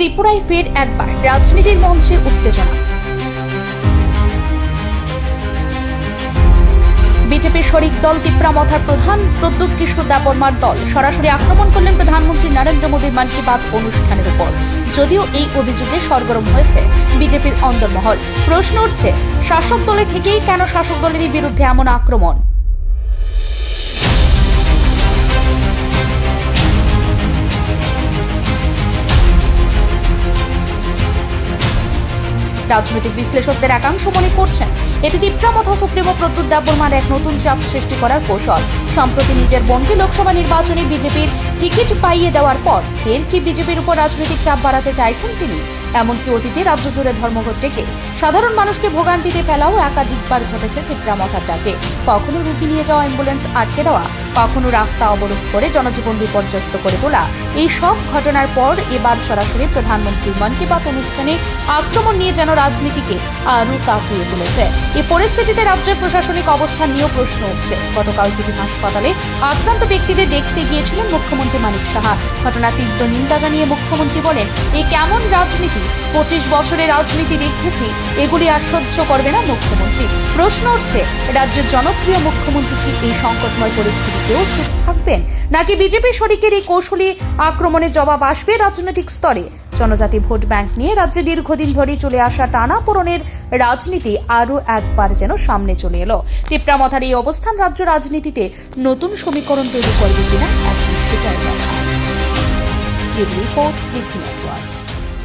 ত্রিপুরায় ফের একবার রাজনীতির মঞ্চে উত্তেজনা। বিজেপির শরিক দল তিপ্রামথার প্রধান প্রদ্যুৎ কিশোর দেববর্মার দল সরাসরি আক্রমণ করলেন প্রধানমন্ত্রী নরেন্দ্র মোদীর মন কি বাত অনুষ্ঠানের উপর। যদিও এই অভিযোগে সরগরম হয়েছে বিজেপির অন্দরমহল। প্রশ্ন উঠছে, শাসক দলে থেকেই কেন শাসক দলেরই বিরুদ্ধে এমন আক্রমণ? রাজনৈতিক বিশ্লেষকদের একাংশ মনে করছেন এটি দীপ্রামথা সুপ্রিমো প্রদ্যুৎ দেববর্মার এক নতুন চাপ সৃষ্টি করার কৌশল। সম্প্রতি নিজের বোনকে লোকসভা নির্বাচনে বিজেপির টিকিট পাইয়ে দেওয়ার পর ফের কি বিজেপির উপর রাজনৈতিক চাপ বাড়াতে চাইছেন তিনি? এমনকি অতীতে রাজ্য জুড়ে ধর্মঘট ডেকে সাধারণ মানুষকে ভোগান্তিতে ফেলাও একাধিকবার ঘটেছে তিপ্রামথার ডাকে। কখনো রুগী নিয়ে যাওয়া অ্যাম্বুলেন্স আটকে দেওয়া কখনো রাস্তা অবরোধ করে জনজীবন বিপর্যস্ত করে তোলা। এই সব ঘটনার পর এবার সরাসরি প্রধানমন্ত্রীর মন কি বাত অনুষ্ঠানে আক্রমণ নিয়ে যেন রাজনীতিকে আরও তাকিয়ে তুলেছে। এই পরিস্থিতিতে রাজ্যের প্রশাসনিক অবস্থান নিয়েও প্রশ্ন উঠছে। গতকাল জিবি হাসপাতালে আক্রান্ত ব্যক্তিদের দেখতে গিয়েছিলেন মুখ্যমন্ত্রী মানিক সাহা। ঘটনা তীব্র নিন্দা জানিয়ে মুখ্যমন্ত্রী বলেন, এ কেমন রাজনীতি? পঁচিশ বছরের রাজনীতি দেখেছি, এগুলি আর সহ্য করবে না মুখ্যমন্ত্রী। প্রশ্ন উঠছে, রাজ্যের জনপ্রিয় মুখ্যমন্ত্রী কি এই সংকটময় পরিস্থিতিতেও চুপ থাকবেন। নাকি বিজেপি শরিকের এই কৌশলী আক্রমণের জবাব আসবে রাজনৈতিক স্তরে? জনজাতি ভোট ব্যাংক নিয়ে রাজ্যে দীর্ঘদিন ধরে চলে আসা টানা পূরণের রাজনীতি আরও একবার যেন সামনে চলে এলো। তিপ্রামথার এই অবস্থান রাজ্য রাজনীতিতে নতুন সমীকরণ তৈরি করবে কিনা এখন সেটাই দেখা। রিপোর্ট